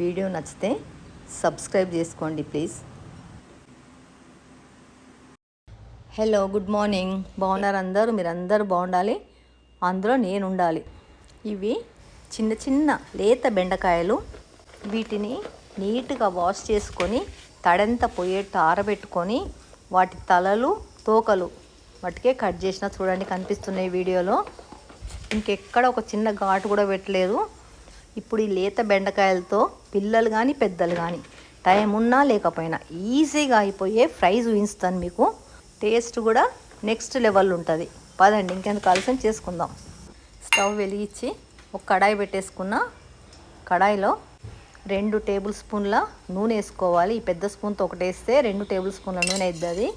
Video నచ్చితే subscribe చేసుకోండి please. Hello good morning బాగున్నారు అందరూ? మీరు అందరూ బాగుండాలి? అందులో నేను ఉండాలి ఇవి చిన్న చిన్న లేత బెండకాయలు. వీటిని నీట్గా వాష్ చేసుకొని తడంత పోయేట్టు ఆరబెట్టుకొని వాటి తలలు తోకలు వాటికే కట్ చేసిన చూడండి కనిపిస్తున్నాయి వీడియోలో. ఇంకెక్కడ ఒక చిన్న ఘాటు కూడా పెట్టలేదు. ఇప్పుడు ఈ లేత బెండకాయలతో పిల్లలు కానీ పెద్దలు కానీ టైం ఉన్నా లేకపోయినా ఈజీగా అయిపోయే ఫ్రై చూపిస్తాను మీకు. టేస్ట్ కూడా నెక్స్ట్ లెవెల్ ఉంటుంది. పదండి ఇంకెందుకు ఆలస్యం? చేసుకుందాం. స్టవ్ వెలిగించి ఒక కడాయి పెట్టేసుకున్న కడాయిలో రెండు టేబుల్ స్పూన్ల నూనె వేసుకోవాలి. ఈ పెద్ద స్పూన్తో ఒకటి వేస్తే రెండు టేబుల్ స్పూన్ల నూనె అవుతుంది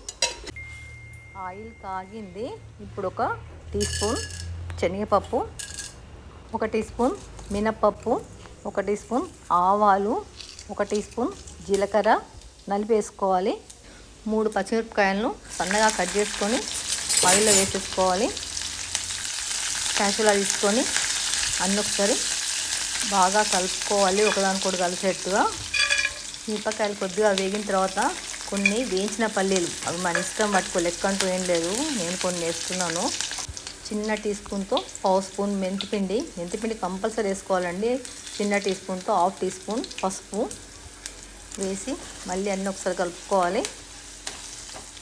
ఆయిల్ కాగింది. ఇప్పుడు ఒక టీ స్పూన్ శనగపప్పు ఒక టీ స్పూన్ మినప్పప్పు ఒక టీ స్పూన్ ఆవాలు ఒక టీ స్పూన్ జీలకర్ర నలిపేసుకోవాలి. మూడు పచ్చిమిరపకాయలను సన్నగా కట్ చేసుకొని ఆయిల్లో వేసేసుకోవాలి. క్యాషులా తీసుకొని అన్ని ఒకసారి బాగా కలుపుకోవాలి. ఒకదానికొకటి కలిసేట్టుగా మిరపకాయలు కొద్దిగా వేగిన తర్వాత కొన్ని వేయించిన పల్లీలు. అవి మన ఇష్టం పట్టుకో లెక్క అంటూ ఏం లేదు. నేను కొన్ని వేస్తున్నాను. చిన్న టీ స్పూన్తో పావు స్పూన్ మెంతిపిండి. మెంతిపిండి కంపల్సరీ వేసుకోవాలండి. చిన్న టీ స్పూన్తో హాఫ్ టీ స్పూన్ పసుపు వేసి మళ్ళీ అన్నీ ఒకసారి కలుపుకోవాలి.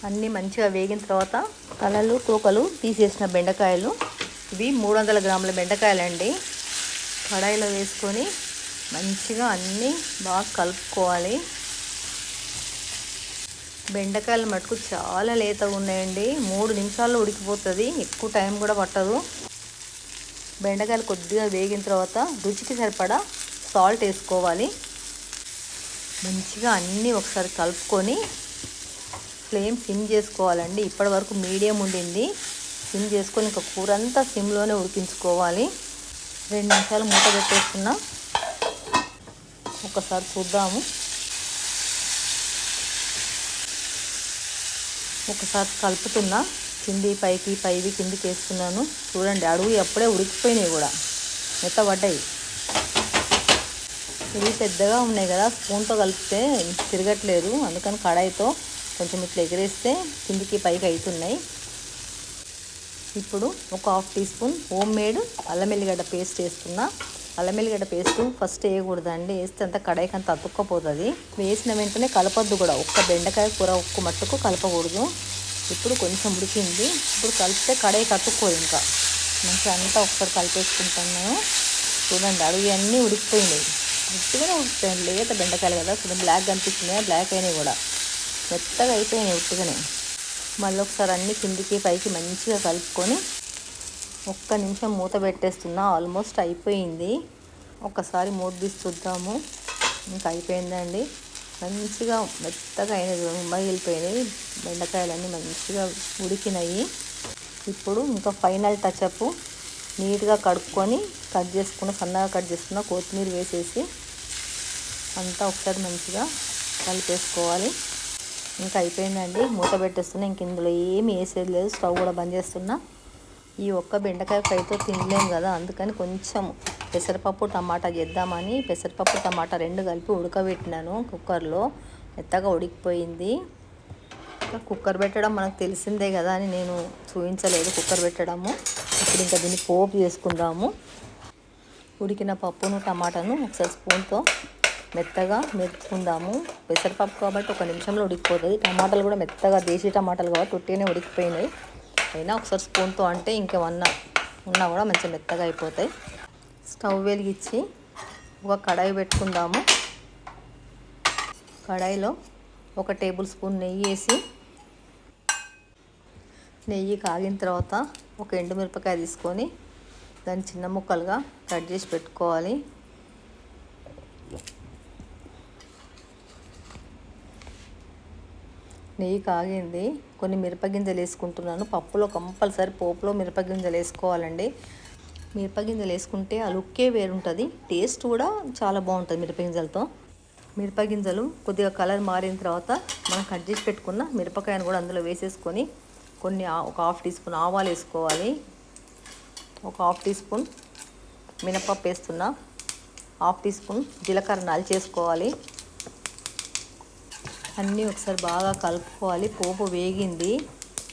అన్నీ మంచిగా వేగిన తర్వాత తలలు తూకలు తీసేసిన బెండకాయలు. ఇవి మూడు వందల గ్రాముల బెండకాయలండి. కడాయిలో వేసుకొని మంచిగా అన్నీ బాగా కలుపుకోవాలి. బెండకాయలు మటుకు చాలా లేతగా ఉన్నాయండి. మూడు నిమిషాల్లో ఉడికిపోతుంది. ఎక్కువ టైం కూడా పట్టదు. బెండకాయలు కొద్దిగా వేగిన తర్వాత రుచికి సరిపడా సాల్ట్ వేసుకోవాలి. మంచిగా అన్నీ ఒకసారి కలుపుకొని ఫ్లేమ్ సిమ్ చేసుకోవాలండి. ఇప్పటి వరకు మీడియం ఉండింది. సిమ్ చేసుకొని ఇంకా కూర అంతా సిమ్లోనే ఉడికించుకోవాలి. రెండు నిమిషాలు మూత పెట్టేస్తున్నా. ఒకసారి చూద్దాము. ఒకసారి కలుపుతున్నా. కింది పైకి పైవి కిందికి వేస్తున్నాను చూడండి అడుగు అప్పుడే ఉడికిపోయినాయి కూడా. మెత్తబడ్డాయి. ఇవి పెద్దగా ఉన్నాయి కదా స్పూన్తో కలిపితే తిరగట్లేదు. అందుకని కడాయితో కొంచెం ఇట్లా ఎగిరేస్తే కిందికి పైకి అవుతున్నాయి. ఇప్పుడు ఒక half teaspoon home made అల్లం ఎల్లిగడ్డ పేస్ట్ వేస్తున్నా అల్లం ఎల్లిగడ్డ పేస్ట్ ఫస్ట్ వేయకూడదండి. వేస్తే అంత కడాయికి అంత అతుక్కపోతుంది. వేసిన వెంటనే కలపద్దు కూడా. ఒక్క బెండకాయ కూర ఒక్క మట్టుకు కలపకూడదు. ఇప్పుడు కొంచెం ఉడికింది. ఇప్పుడు కలిపితే కడాయికి అతుక్కోదు ఇంకా. మంచిగా అంతా ఒకసారి కలిపేసుకుంటాను చూడండి అడుగు అన్నీ ఉడికిపోయినాయి. ఉట్టిగానే ఉడికిపోయాను లేత బెండకాయలు కదా. చూడండి బ్లాక్ కనిపిస్తున్నాయి బ్లాక్ అయినాయి కూడా. మెత్తగా అయిపోయినాయి ఉట్టిగానే. మళ్ళీ ఒకసారి అన్ని కిందికి పైకి మంచిగా కలుపుకొని ఒక్క నిమిషం మూత పెట్టేస్తున్నా ఆల్మోస్ట్ అయిపోయింది. ఒకసారి మూత తీసి చూద్దాము. ఇంకా అయిపోయిందండి. మంచిగా మెత్తగా అయినది మగిలిపోయినాయి బెండకాయలన్నీ మంచిగా ఉడికినాయి. ఇప్పుడు ఇంకా ఫైనల్ టచ్అప్. నీట్గా కడుక్కొని కట్ చేసుకున్న సన్నగా కట్ చేసుకున్న కొత్తిమీర వేసేసి అంతా ఒకసారి మంచిగా కలిపేసుకోవాలి. ఇంకా అయిపోయిందండి. మూత పెట్టేస్తున్నా ఇంక ఇందులో ఏమి వేసేది లేదు. స్టవ్ కూడా బంద్ చేస్తున్నా. ఈ ఒక్క బెండకాయ ఫ్రైతో తినలేము కదా అందుకని కొంచెం పెసరపప్పు టమాటా చేద్దామని పెసరపప్పు టమాటా రెండు కలిపి ఉడకబెట్టినాను కుక్కర్లో. మెత్తగా ఉడికిపోయింది. కుక్కర్ పెట్టడం మనకు తెలిసిందే కదా అని నేను చూపించలేదు కుక్కర్ పెట్టడము. ఇప్పుడు ఇంకా దీన్ని పోపు చేసుకుందాము. ఉడికిన పప్పును టమాటాను ఒకసారి స్పూన్తో మెత్తగా మెత్తుకుందాము పెసరపప్పు కాబట్టి ఒక నిమిషంలో ఉడికిపోతుంది. టమాటాలు కూడా మెత్తగా దేశీ టమాటాలు కాబట్టి ఉట్టిగానే ఉడికిపోయినాయి. అయినా ఒకసారి స్పూన్తో అంటే ఇంకేమన్నా ఉన్నా కూడా మంచిగా మెత్తగా అయిపోతాయి. స్టవ్ వెలిగించి ఒక కడాయి పెట్టుకుందాము. కడాయిలో ఒక టేబుల్ స్పూన్ నెయ్యి వేసి నెయ్యి కాగిన తర్వాత ఒక ఎండుమిరపకాయ తీసుకొని దాన్ని చిన్న ముక్కలుగా కట్ చేసి పెట్టుకోవాలి. నెయ్యి కాగింది. కొన్ని మిరపగింజలు వేసుకుంటున్నాను. పప్పులో కంపల్సరీ పోపులో మిరపగింజలు వేసుకోవాలండి. మిరపగింజలు వేసుకుంటే ఆ లుక్కే వేరుంటుంది. టేస్ట్ కూడా చాలా బాగుంటుంది మిరపగింజలతో మిరపగింజలు కొద్దిగా కలర్ మారిన తర్వాత మనం కట్ చేసి పెట్టుకున్న మిరపకాయను కూడా అందులో వేసేసుకొని కొన్ని ఒక హాఫ్ టీ స్పూన్ ఆవాలు వేసుకోవాలి. ఒక హాఫ్ టీ స్పూన్ మినపప్పు వేస్తున్నా. హాఫ్ టీ స్పూన్ జీలకర్ర నలిచేసుకోవాలి అన్నీ ఒకసారి బాగా కలుపుకోవాలి. పోపు వేగింది.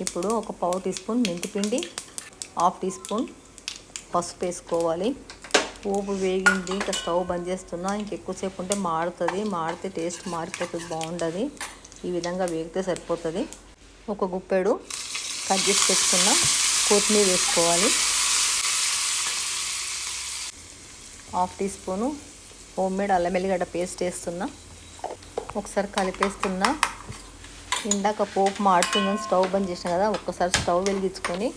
ఇప్పుడు ఒక పావు టీ స్పూన్ మెంతిపిండి హాఫ్ టీ స్పూన్ పసుపు వేసుకోవాలి. పోపు వేగింది. ఇంకా స్టవ్ బంద్ చేస్తున్నా. ఇంకెక్కువసేపు ఉంటే మాడుతుంది. మాడితే టేస్ట్ మారిపోతుంది బాగుంటుంది ఈ విధంగా వేగితే సరిపోతుంది. ఒక గుప్పెడు కట్ చేసి పెట్టుకున్న కొత్తిమీర వేసుకోవాలి. Half teaspoon home made అల్లం వెల్లిగడ్డ పేస్ట్ వేస్తున్నా. ఒకసారి కలిపేస్తున్నా. ఇందాక పోపు మాడుతుందని స్టవ్ బంద్ చేసిన కదా ఒక్కసారి స్టవ్ వెలిగించుకొని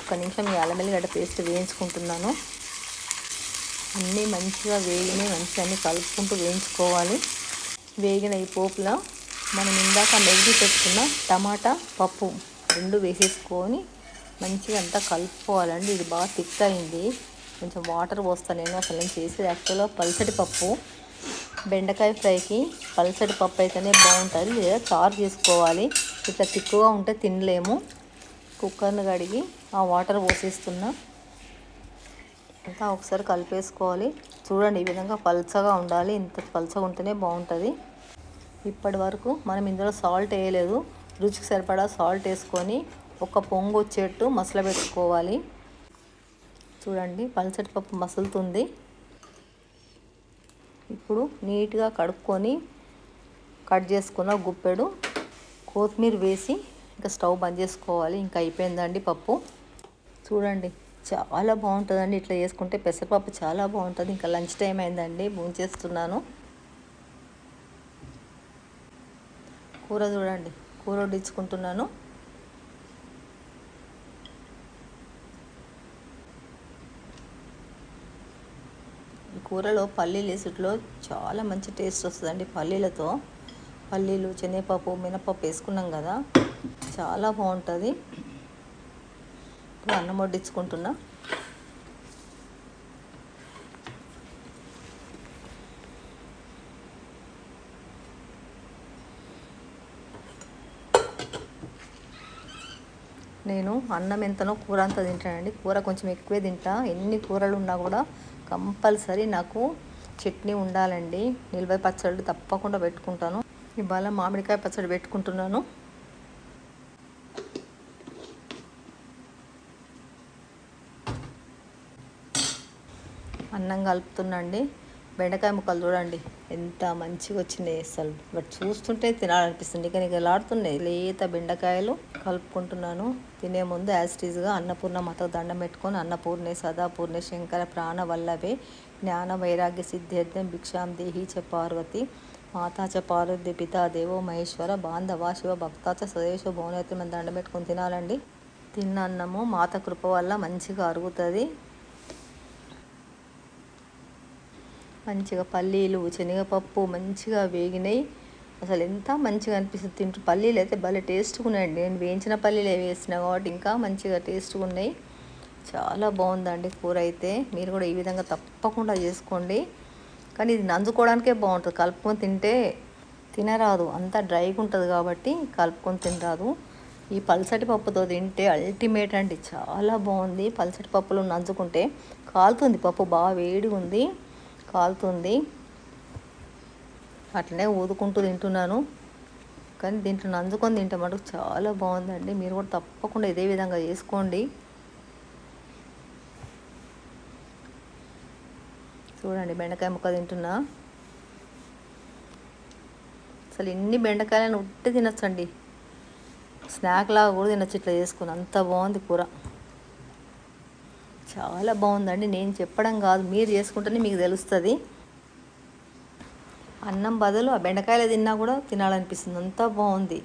ఒక్క నిమిషం ఈ అల్లం పేస్ట్ వేయించుకుంటున్నాను. అన్నీ మంచిగా వేగినాయి మంచిగా అన్నీ కలుపుకుంటూ వేయించుకోవాలి. వేగిన ఈ పోపులో మనం ఇందాక మెగ్గి పెట్టుకున్న టమాటా పప్పు రెండు వేసేసుకొని మంచిగా అంతా కలుపుకోవాలండి. ఇది బాగా థిక్ అయింది కొంచెం వాటర్ పోస్తాను నేను అసలు నేను చేసేది యాక్చువల్గా పల్సటి పప్పు. బెండకాయ ఫ్రైకి పల్సటి పప్పు అయితేనే బాగుంటుంది. లేదా చారు చేసుకోవాలి. ఇట్లా తిక్కుగా ఉంటే తినలేము. కుక్కర్ని కడిగి ఆ వాటర్ పోసేస్తున్నా. అంతా ఒకసారి కలిపేసుకోవాలి. చూడండి ఈ విధంగా పల్చగా ఉండాలి. ఇంత పల్చగా ఉంటేనే బాగుంటుంది. ఇప్పటి వరకు మనం ఇందులో సాల్ట్ వేయలేదు. రుచికి సరిపడా సాల్ట్ వేసుకొని ఒక పొంగు వచ్చేట్టు మసల పెట్టుకోవాలి చూడండి పల్చటి పప్పు మసులుతుంది. ఇప్పుడు నీట్గా కడుక్కొని కట్ చేసుకున్న గుప్పెడు కొత్తిమీర వేసి ఇంకా స్టవ్ బంద్ చేసుకోవాలి. ఇంకా అయిపోయిందండి పప్పు. చూడండి చాలా బాగుంటుందండి. ఇట్లా చేసుకుంటే పెసరపప్పు చాలా బాగుంటుంది. ఇంకా లంచ్ టైం అయిందండి. చేస్తున్నాను కూర చూడండి కూర వడ్డించుకుంటున్నాను. కూరలో పల్లీలు వేసిట్లో చాలా మంచి టేస్ట్ వస్తుందండి పల్లీలతో. పల్లీలు శనగపప్పు మినపప్పు వేసుకున్నాం కదా చాలా బాగుంటుంది. ఇప్పుడు అన్నం వడ్డించుకుంటున్నా. నేను అన్నం ఎంతనో కూర అంతా తింటానండి. కూర కొంచెం ఎక్కువే తింటా. ఎన్ని కూరలు ఉన్నా కూడా కంపల్సరీ నాకు చట్నీ ఉండాలండి. నిల్వ పచ్చడి తప్పకుండా పెట్టుకుంటాను. ఇవాళ మామిడికాయ పచ్చడి పెట్టుకుంటున్నాను. అన్నం కలుపుతున్నాండి బెండకాయ ముక్కలు చూడండి. ఎంత మంచిగా వచ్చినాయి అసలు. బట్ చూస్తుంటే తినాలనిపిస్తుంది. ఇక నీకు లాడుతున్నాయి లేత బెండకాయలు కలుపుకుంటున్నాను. తినే ముందు యాస్టీజ్గా అన్నపూర్ణ మత దండం పెట్టుకొని అన్నపూర్ణే సదాపూర్ణే శంకర ప్రాణ వల్లభే జ్ఞాన వైరాగ్య సిద్ధార్థం భిక్షాం దేహి చ పార్వతి మాతా చ పార్వతి పితా దేవో మహేశ్వర బాంధవ శివ భక్తాచ సదేశ భువనేత్రి మనం దండం పెట్టుకొని తినాలండి. తిన్న అన్నము మాత కృప వల్ల మంచిగా అరుగుతుంది. మంచిగా పల్లీలు శనగపప్పు మంచిగా వేగినాయి. అసలు ఎంత మంచిగా అనిపిస్తుంది. తింటు పల్లీలు అయితే భలే టేస్ట్గా ఉన్నాయండి నేను వేయించిన పల్లీలు వేసిన కాబట్టి ఇంకా మంచిగా టేస్ట్గా ఉన్నాయి. చాలా బాగుందండి కూర అయితే. మీరు కూడా ఈ విధంగా తప్పకుండా చేసుకోండి. కానీ ఇది నంజుకోవడానికే బాగుంటుంది. కలుపుకొని తింటే తినరాదు. అంతా డ్రైగా ఉంటుంది కాబట్టి కలుపుకొని తినరాదు. ఈ పల్సటి పప్పుతో తింటే అల్టిమేట్ అండి. చాలా బాగుంది. పల్సటి పప్పులు నంజుకుంటే కాలుతుంది. పప్పు బాగా వేడిగా ఉంది. కాలుతుంది. అట్లనే ఊదుకుంటూ తింటున్నాను. కానీ దీంట్లో నంజుకొని తింటే మటుకు చాలా బాగుందండి. మీరు కూడా తప్పకుండా ఇదే విధంగా చేసుకోండి. చూడండి బెండకాయ ముక్క తింటున్నా. అసలు ఎన్ని బెండకాయలను ఉట్టి తినచ్చండి. స్నాక్ లాగా కూడా తినచ్చు ఇట్లా చేసుకుని. అంత బాగుంది కూర. చాలా బాగుందండి. నేను చెప్పడం కాదు మీరు చేసుకుంటేనే మీకు తెలుస్తుంది. అన్నం బదులు ఆ బెండకాయలు తిన్నా కూడా తినాలనిపిస్తుంది. అంతా బాగుంది.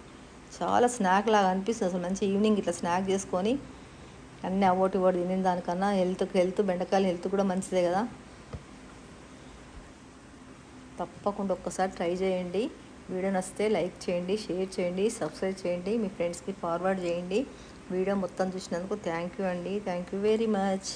చాలా స్నాక్ లాగా అనిపిస్తుంది. అసలు మంచి ఈవినింగ్ ఇట్లా స్నాక్ చేసుకొని అన్నీ అవోటి ఒకటి తినిన దానికన్నా హెల్త్కి హెల్త్ బెండకాయలు హెల్త్ కూడా మంచిదే కదా. తప్పకుండా ఒక్కసారి ట్రై చేయండి. వీడియో నచ్చితే లైక్ చేయండి షేర్ చేయండి సబ్స్క్రైబ్ చేయండి. మీ ఫ్రెండ్స్కి ఫార్వర్డ్ చేయండి. వీడియో మొత్తం చూసినందుకు థ్యాంక్ యూ అండి. Thank you very much.